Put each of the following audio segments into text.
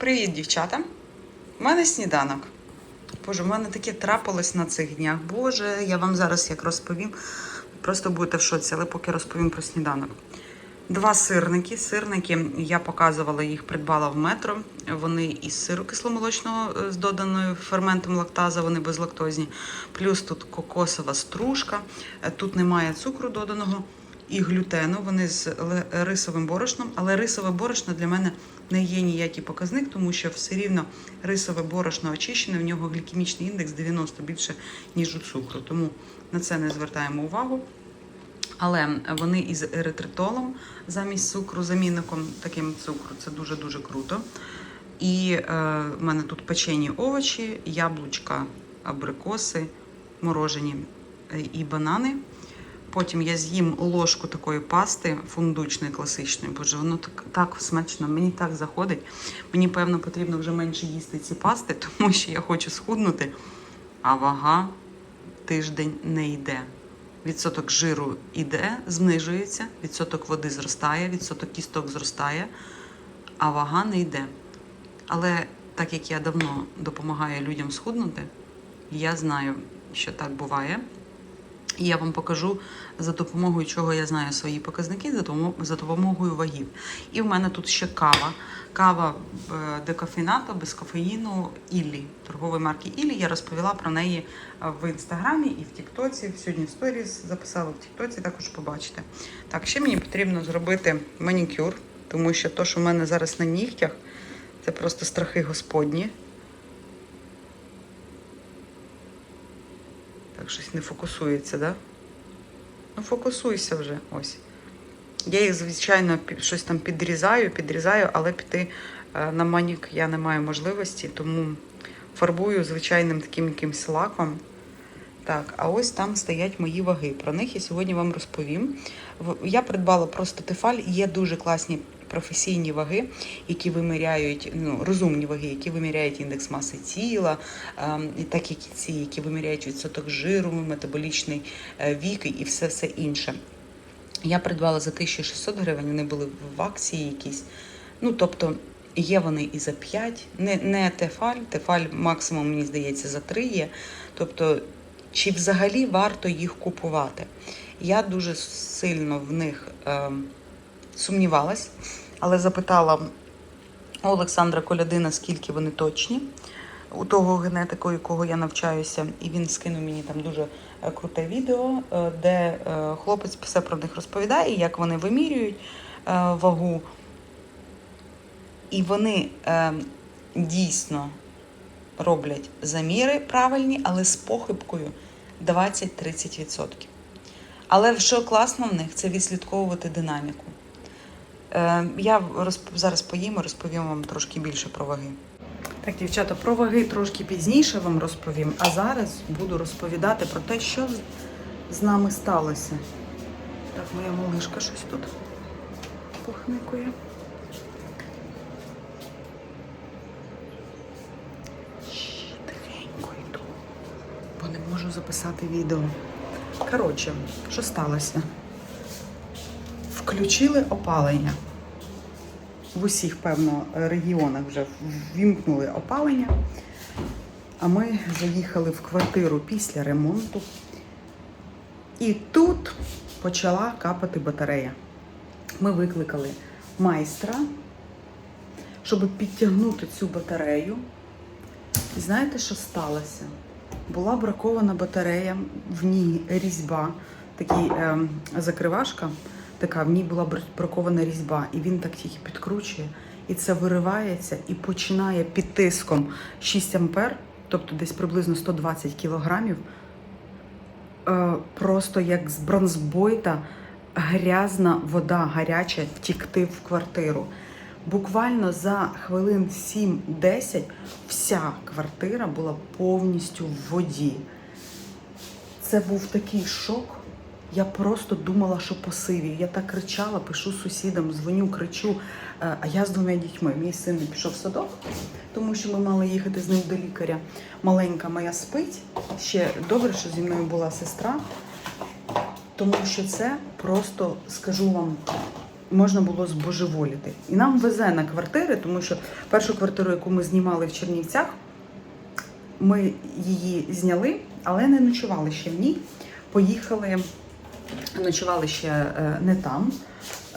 Привіт, дівчата! У мене сніданок. Боже, у мене таке трапилось на цих днях. Боже, я вам зараз як розповім. Просто будете в шоці, але поки розповім про сніданок. Два сирники. Сирники я показувала їх, придбала в метро. Вони із сиру кисломолочного е, з доданою ферментом лактаза, вони безлактозні. Плюс тут кокосова стружка, Е, тут немає цукру доданого і глютену. Вони з рисовим борошном, але рисове борошно для мене не є ніякий показник, тому що все рівно рисове борошно очищене, в нього глікемічний індекс 90 більше, ніж у цукру. Тому на це не звертаємо увагу. Але вони із еритритолом замість цукру, замінником таким цукру. Це дуже-дуже круто. І е, в мене тут печені овочі, яблучка, абрикоси, морожені е, і банани. Потім я з'їм ложку такої пасти фундучної, класичної. Боже, воно так, так смачно, мені так заходить. Мені, певно, потрібно вже менше їсти ці пасти, тому що я хочу схуднути, а вага тиждень не йде. Відсоток жиру йде, знижується, відсоток води зростає, відсоток кісток зростає, а вага не йде. Але так як я давно допомагаю людям схуднути, я знаю, що так буває. І я вам покажу за допомогою чого я знаю свої показники, за допомогою вагів. І в мене тут ще кава. Кава е, декофената без кофеїну Іллі, торгової марки Іллі. Я розповіла про неї е, в інстаграмі і в Тіктоці. Сьогодні в сторіс записала в Тіктоці, також побачите. Так, ще мені потрібно зробити манікюр, тому що то, що в мене зараз на нігтях, це просто страхи господні. Так, щось не фокусується, да? Ну, фокусуйся вже. Ось. Я їх, звичайно, щось там підрізаю, підрізаю, але піти е, на манік я не маю можливості, тому фарбую звичайним таким якимсь лаком. Так, а ось там стоять мої ваги. Про них я сьогодні вам розповім. Я придбала просто тефаль, є дуже класні професійні ваги, які виміряють, ну, розумні ваги, які виміряють індекс маси тіла, так як і ці, які виміряють відсоток жиру, метаболічний е, вік і все все інше. Я придбала за 1600 гривень, вони були в акції якісь. Ну, тобто, є вони і за 5, не, не тефаль, тефаль максимум, мені здається, за 3 є. Тобто, чи взагалі варто їх купувати? Я дуже сильно в них е, сумнівалась, але запитала у Олександра Колядина, скільки вони точні. У того генетику, у якого я навчаюся, і він скинув мені там дуже е, круте відео, е, де е, хлопець все про них розповідає, як вони вимірюють вагу. І вони дійсно роблять заміри правильні, але з похибкою 20-30%. Але що класно в них, це відслідковувати динаміку. Е, я зараз поїм і розповім вам трошки більше про ваги. Так, дівчата, про ваги трошки пізніше вам розповім, а зараз буду розповідати про те, що з- нами сталося. Так, моя малишка щось тут похникує. Тихенько йду, бо не можу записати відео. Коротше, що сталося? Включили опалення. В усіх, певно, регіонах вже ввімкнули опалення. А ми заїхали в квартиру після ремонту. І тут почала капати батарея. Ми викликали майстра, щоб підтягнути цю батарею. І знаєте, що сталося? Була бракована батарея, в ній різьба, такий ем, закривашка, така, в ній була бр- бракована різьба, і він так тільки підкручує, і це виривається і починає під тиском 6 ампер, тобто десь приблизно 120 кілограмів, е, просто як з бронзбойта грязна вода гаряча тікти в квартиру. Буквально за хвилин 7-10 вся квартира була повністю в воді. Це був такий шок. Я просто думала, що посивію. Я так кричала, пишу сусідам, дзвоню, кричу. Е, А я з двома дітьми. Мій син не пішов в садок, тому що ми мали їхати з ним до лікаря. Маленька моя спить. Ще добре, що зі мною була сестра, тому що це просто скажу вам можна було збожеволіти. І нам везе на квартири, тому що першу квартиру, яку ми знімали в Чернівцях, ми її зняли, але не ночували ще в ній. Поїхали, ночували ще е, не там.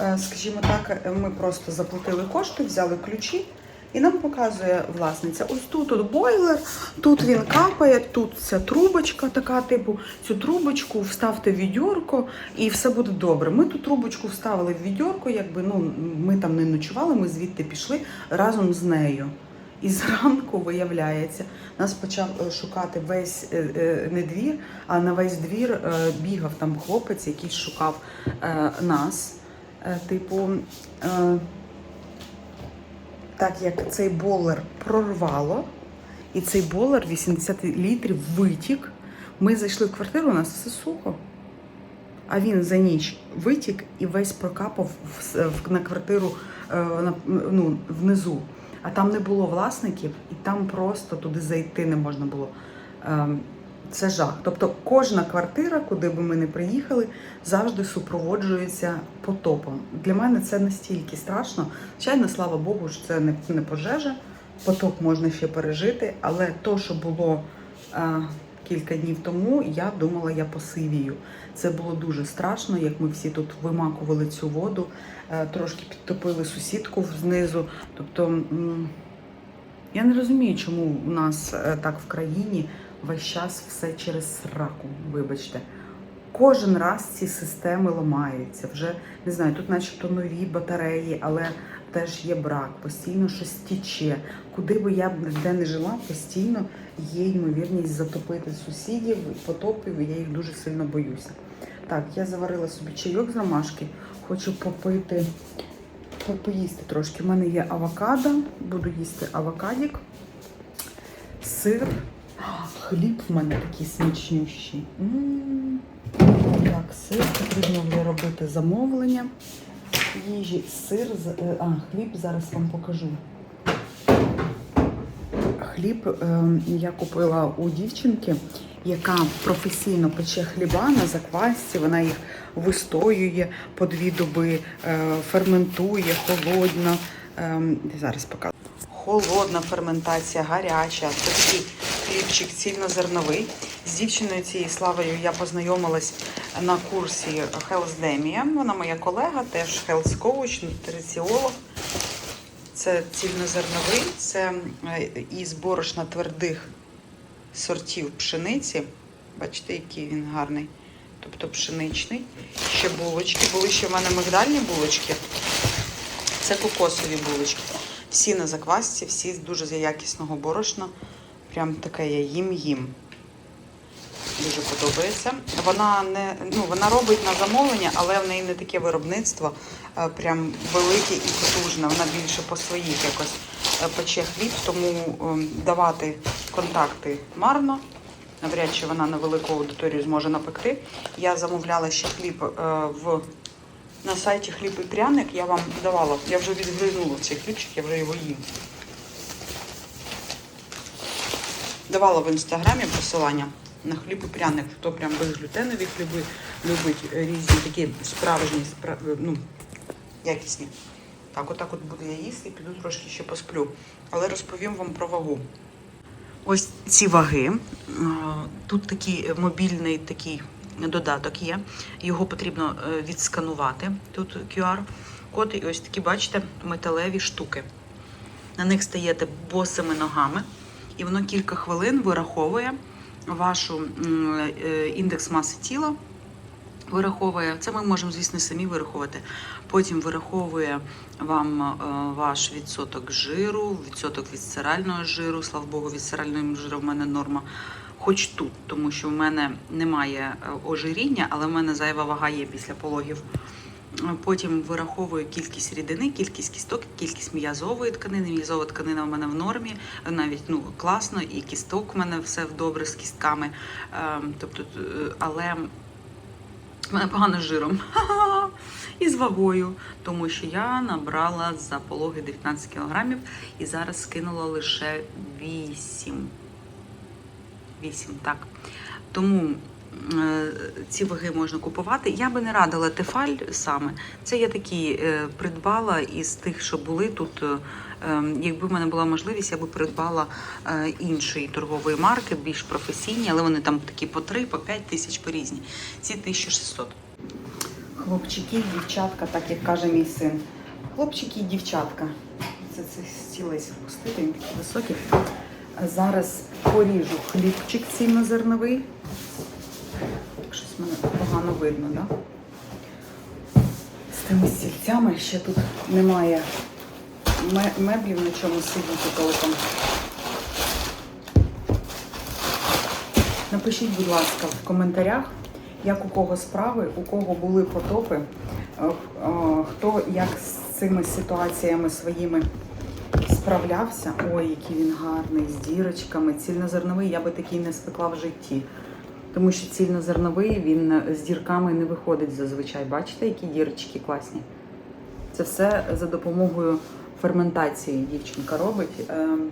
Е, Скажімо так, ми просто заплатили кошти, взяли ключі. І нам показує власниця: ось тут от бойлер, тут він капає, тут ця трубочка, така типу, цю трубочку вставте в відьорко і все буде добре. Ми ту трубочку вставили в відьорко, якби ну ми там не ночували, ми звідти пішли разом з нею. І зранку виявляється, нас почав е, шукати весь е, е, не двір, а на весь двір бігав там хлопець, який шукав нас. Типу, так як цей болер прорвало, і цей болер 80 літрів витік. Ми зайшли в квартиру, у нас все сухо. А він за ніч витік і весь прокапав на квартиру ну, внизу. А там не було власників, і там просто туди зайти не можна було. Ем, Це жах. Тобто кожна квартира, куди би ми не приїхали, завжди супроводжується потопом. Для мене це настільки страшно. Звичайно, слава Богу, що це не, пожежа. Потоп можна ще пережити, але то, що було е, кілька днів тому, я думала, я посивію. Це було дуже страшно, як ми всі тут вимакували цю воду, е, трошки підтопили сусідку знизу. Тобто я не розумію, чому у нас е, так в країні весь час все через сраку, вибачте. Кожен раз ці системи ламаються. Вже не знаю, тут начебто нові батареї, але теж є брак, постійно щось тіче. Куди би я де не жила, постійно є ймовірність затопити сусідів, потопів, і я їх дуже сильно боюся. Так, я заварила собі чайок з ромашки, хочу попити, по- поїсти трошки. У мене є авокадо, буду їсти авокадік, сир. Хліб в мене такий смачнющий. М. Так, сир потрібно вже робити замовлення. Їжі, сир, е, а, хліб зараз вам покажу. Хліб е, я купила у дівчинки, яка професійно пече хліба на заквасці. Вона їх вистоює по дві доби, е, ферментує холодно. Е, зараз покажу. Холодна ферментація, гаряча. Це такий хлібчик цільнозерновий. З дівчиною цією славою я познайомилась на курсі Health Вона моя колега, теж health coach, нутриціолог. Це цільнозерновий, це е, із борошна твердих сортів пшениці. Бачите, який він гарний. Тобто пшеничний. Ще булочки. Були ще в мене мигдальні булочки. Це кокосові булочки. Всі на заквасці, всі дуже якісного борошна. Прям таке я їм їм. Дуже подобається. Вона не ну вона робить на замовлення, але в неї не таке виробництво, е, прям велике і потужне. Вона більше по своїх якось е, пече хліб, тому ем, давати контакти марно. Навряд чи вона на велику аудиторію зможе напекти. Я замовляла ще хліб е, в на сайті хліб і пряник. Я вам давала. Я вже відглянула цей хлібчик, я вже його їм. Давала в інстаграмі посилання на хліб і пряник, хто прям безглютенові хліби любить е, різні такі справжні, спра... ну, якісні. Так, отак от буду я їсти піду трошки ще посплю. Але розповім вам про вагу. Ось ці ваги. Е, Тут такий мобільний такий додаток є. Його потрібно е, відсканувати. Тут QR-код. І ось такі, бачите, металеві штуки. На них стаєте босими ногами, і воно кілька хвилин вираховує вашу е, індекс маси тіла. Вираховує, це ми можемо, звісно, самі вираховувати. Потім вираховує вам е, ваш відсоток жиру, відсоток відстирального жиру. Слава Богу, відстирального жиру в мене норма. Хоч тут, тому що в мене немає е, ожиріння, але в мене зайва вага є після пологів. Потім вираховую кількість рідини, кількість кісток, кількість м'язової тканини. М'язова тканина в мене в нормі, навіть ну класно, і кісток в мене все добре з кістками. Ем, Тобто, е, але в мене погано з жиром і з вагою, тому що я набрала за пологи 19 кілограмів і зараз скинула лише 8. 8, так. Тому ці ваги можна купувати. Я би не радила тефаль саме. Це я такі е, придбала із тих, що були тут. е, е, Якби в мене була можливість, я би придбала е, іншої торгової марки, більш професійні, але вони там такі по 3, по 5 тисяч по різні. Ці 1600. Хлопчики дівчатка, так як каже мій син. Хлопчики і дівчатка. Це, це стілець впустити, він такий високий. Зараз поріжу хлібчик цільнозерновий. Щось мене погано видно, так? Да? З тими стільцями ще тут немає ме- меблів на чому сидіти толком. Напишіть, будь ласка, в коментарях, як у кого справи, у кого були потопи, е, е, хто як з цими ситуаціями своїми справлявся. Ой, який він гарний, з дірочками. Цільнозерновий я би такий не спекла в житті. Тому що цільнозерновий він з дірками не виходить зазвичай. Бачите, які дірочки класні? Це все за допомогою ферментації дівчинка робить ем,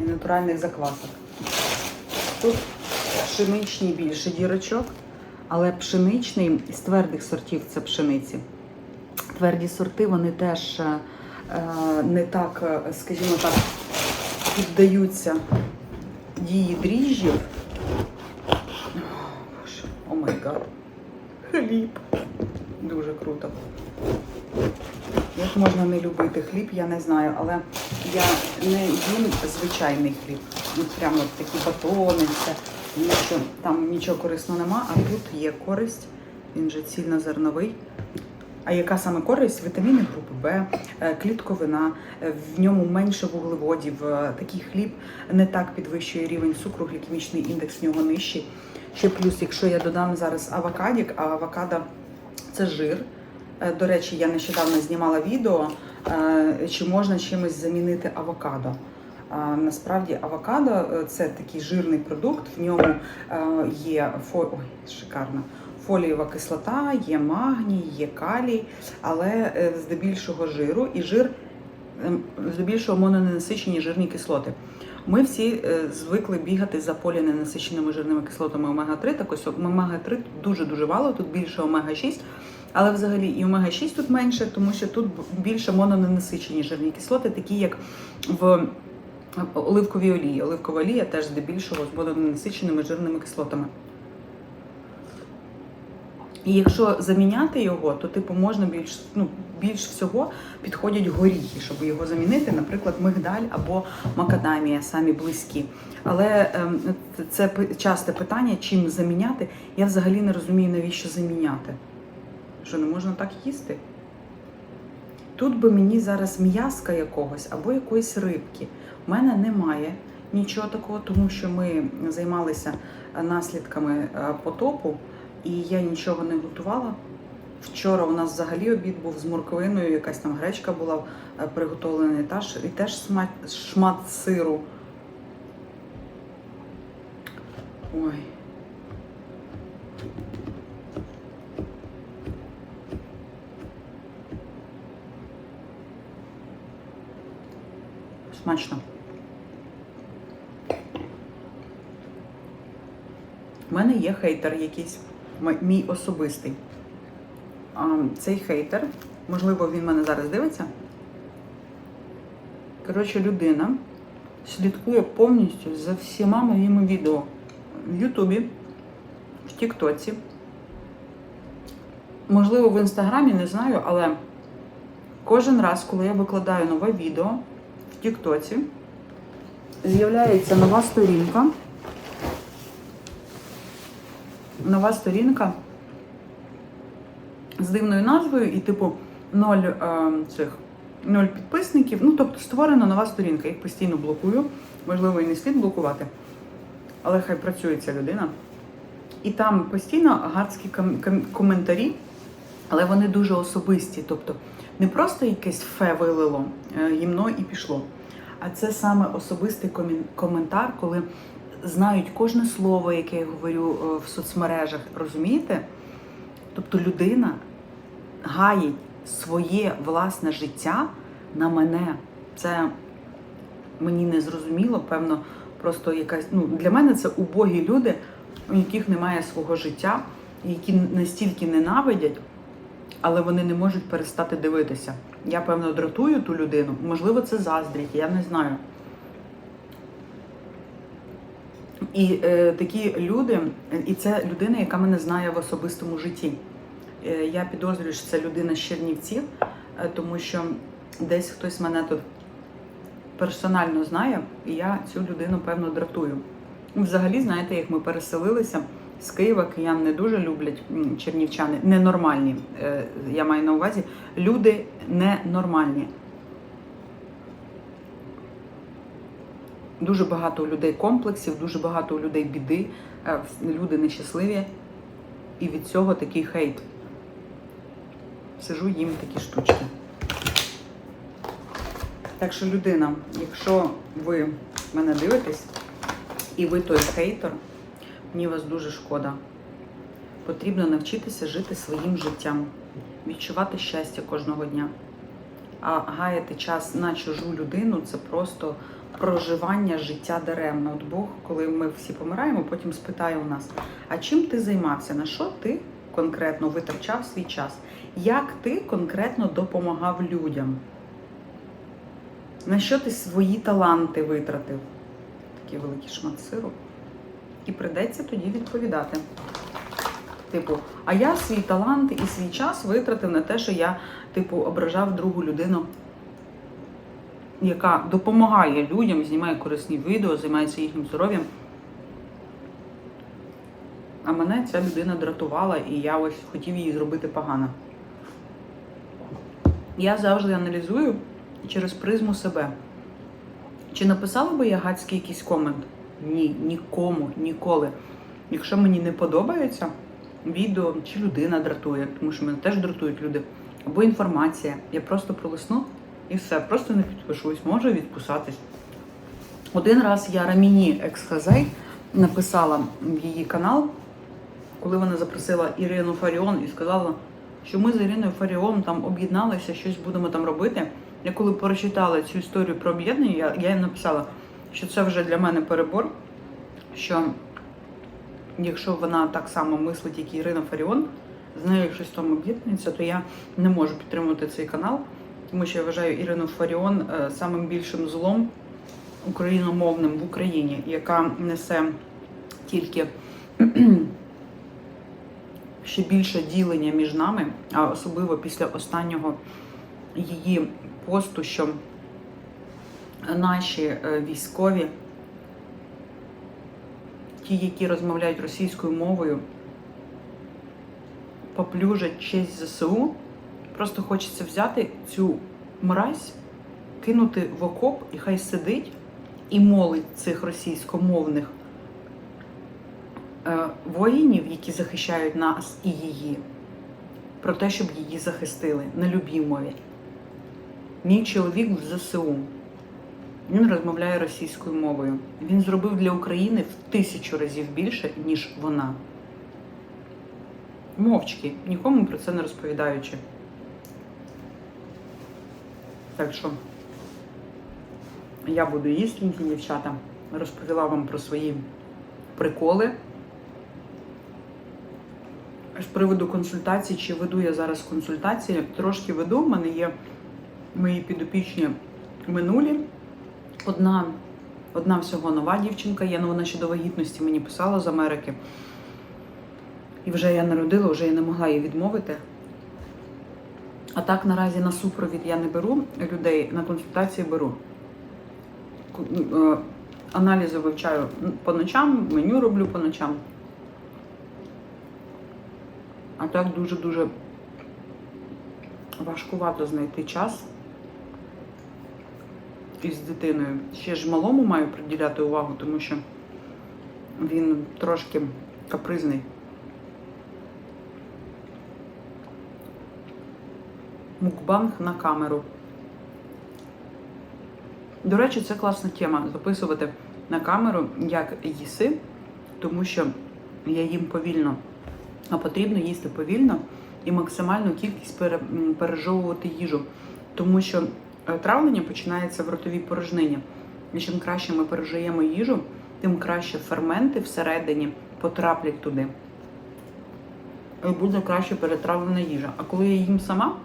і натуральних заквасок. Тут пшеничний більше дірочок, але пшеничний з твердих сортів це пшениці. Тверді сорти вони теж е, е, не так, е, скажімо так, піддаються дії дріжджів. Гад. Хліб. Дуже круто. Як можна не любити хліб, я не знаю, але я не їм звичайний хліб. Ну, прямо от такі батони, все. Там нічого корисного нема, а тут є користь. Він же цільнозерновий. А яка саме користь? Вітаміни групи Б, е, клітковина, е, в ньому менше вуглеводів. е, Такий хліб не так підвищує рівень цукру, глікемічний індекс в нього нижчий. Ще плюс, якщо я додам зараз авокадік, а авокадо це жир. До речі, я нещодавно знімала відео, чи можна чимось замінити авокадо. Насправді авокадо це такий жирний продукт, в ньому є фо... Ой, шикарно. Фолієва кислота, є магній, є калій, але е, здебільшого жиру і жир ем, здебільшого мононенасичені жирні кислоти. Ми всі е, звикли бігати за поліненасиченими жирними кислотами омега-3. Так ось омега-3 дуже-дуже мало, тут більше омега-6. Але взагалі і омега-6 тут менше, тому що тут більше мононенасичені жирні кислоти, такі як в оливковій олії. Оливкова олія теж здебільшого з мононенасиченими жирними кислотами. І якщо заміняти його, то типу можна більш ну більш всього підходять горіхи, щоб його замінити, наприклад, мигдаль або макадамія, самі близькі. Але ем, це часте питання, чим заміняти. Я взагалі не розумію, навіщо заміняти. Що не можна так їсти? Тут би мені зараз м'яска якогось або якоїсь рибки. У мене немає нічого такого, тому що ми займалися наслідками е, потопу, і я нічого не готувала. Вчора у нас взагалі обід був з морквиною, якась там гречка була е, приготовлена, і теж, і теж смат- шмат сиру. Ой. Смачно. У мене є хейтер якийсь, мій особистий. Цей хейтер, можливо, він мене зараз дивиться. Коротше, людина слідкує повністю за всіма моїми відео в Ютубі, в Тіктоці. Можливо, в інстаграмі, не знаю, але кожен раз, коли я викладаю нове відео в Тіктоці, з'являється нова сторінка. Нова сторінка з дивною назвою і, типу, ноль е, цих ноль підписників. Ну, тобто створена нова сторінка. Їх постійно блокую. Можливо, і не слід блокувати. Але хай працює ця людина. І там постійно гадські ком- ком- коментарі, але вони дуже особисті. Тобто не просто якесь фе вилило е, гімно і пішло. А це саме особистий коментар, коли знають кожне слово, яке я говорю е, в соцмережах. Розумієте? Тобто людина гаїть своє власне життя на мене. Це мені не зрозуміло, певно, просто якась. Ну, для мене це убогі люди, у яких немає свого життя, які настільки ненавидять, але вони не можуть перестати дивитися. Я, певно, дратую ту людину. Можливо, це заздріть, я не знаю. І е, такі люди, і це людина, яка мене знає в особистому житті. Е, я підозрюю, що це людина з Чернівців, е, тому що десь хтось мене тут персонально знає, і я цю людину, певно, дратую. Взагалі, знаєте, як ми переселилися з Києва, киян не дуже люблять чернівчани, ненормальні. Е, Я маю на увазі, люди ненормальні. Дуже багато у людей комплексів, дуже багато у людей біди, е, люди нещасливі. І від цього такий хейт. Сижу їм такі штучки. Так що, людина, якщо ви мене дивитесь і ви той хейтер, мені вас дуже шкода. Потрібно навчитися жити своїм життям, відчувати щастя кожного дня. А гаяти час на чужу людину це просто проживання життя даремно. От Бог, коли ми всі помираємо, потім спитає у нас: а чим ти займався? На що ти конкретно витрачав свій час? Як ти конкретно допомагав людям? На що ти свої таланти витратив? Такий великий шмат сиру. І придеться тоді відповідати. Типу, а я свій талант і свій час витратив на те, що я, типу, ображав другу людину, яка допомагає людям, знімає корисні відео, займається їхнім здоров'ям. А мене ця людина дратувала, і я ось хотів їй зробити погано. Я завжди аналізую через призму себе. Чи написала би я гадський якийсь комент? Ні, нікому, ніколи. Якщо мені не подобається відео чи людина дратує, тому що мене теж дратують люди, або інформація, я просто пролисну і все, просто не підпишусь, можу відписатись. Один раз я Раміні Ексхазей написала в її канал, коли вона запросила Ірину Фаріон і сказала, що ми з Іриною Фаріон там об'єдналися, щось будемо там робити. Я коли прочитала цю історію про об'єднання, я, я їй написала, що це вже для мене перебор, що якщо вона так само мислить, як і Ірина Фаріон, з нею щось там об'єднується, то я не можу підтримувати цей канал, тому що я вважаю Ірину Фаріон е, самим більшим злом україномовним в Україні, яка несе тільки ще більше ділення між нами, а особливо після останнього її посту, що наші е, військові, ті, які розмовляють російською мовою, поплюжать честь ЗСУ, просто хочеться взяти цю мразь, кинути в окоп і хай сидить і молить цих російськомовних е, воїнів, які захищають нас і її, про те, щоб її захистили на любій мові. Мій чоловік в ЗСУ. Він розмовляє російською мовою. Він зробив для України в тисячу разів більше, ніж вона. Мовчки, нікому про це не розповідаючи. Так що я буду їстенькі, дівчата. Розповіла вам про свої приколи. З приводу консультацій, чи веду я зараз консультації, трошки веду. У мене є мої підопічні минулі. Одна, одна всього нова дівчинка є, ну вона ще до вагітності мені писала з Америки. І вже я народила, вже я не могла їй відмовити. А так наразі на супровід я не беру людей, на консультації беру. Е, Аналізи вивчаю по ночам, меню роблю по ночам. А так дуже-дуже важкувато знайти час із дитиною. Ще ж малому маю приділяти увагу, тому що він трошки капризний. Мукбанг на камеру. До речі, це класна тема записувати на камеру, як їси, тому що я їм повільно, а потрібно їсти повільно і максимальну кількість пере- пережовувати їжу. Тому що е, травлення починається в ротовій порожнині. І чим краще ми пережуємо їжу, тим краще ферменти всередині потраплять туди. І буде краще перетравлена їжа. А коли я їм сама,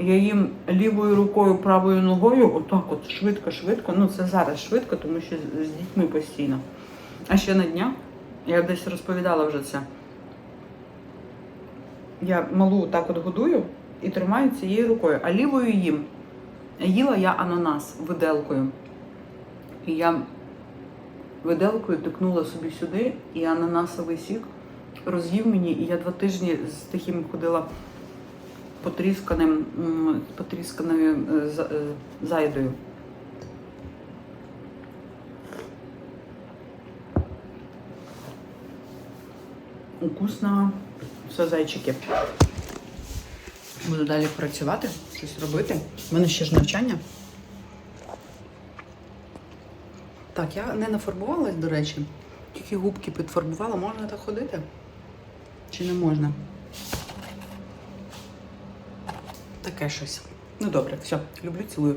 я їм лівою рукою, правою ногою, отак от швидко-швидко. Ну, це зараз швидко, тому що з дітьми постійно. А ще на днях, я десь розповідала вже це. Я малу так от годую і тримаю цією рукою, а лівою їм. Їла я ананас виделкою. І я виделкою тикнула собі сюди, і ананасовий сік роз'їв мені, і я два тижні з таким ходила потрісканим, потрісканою е, е, зайдою. Вкусно. Все, зайчики. Буду далі працювати, щось робити. У мене ще ж навчання. Так, я не нафарбувалась, до речі. Тільки губки підфарбувала. Можна так ходити? Чи не можна? Таке щось. Ну добре, все, люблю, цілую.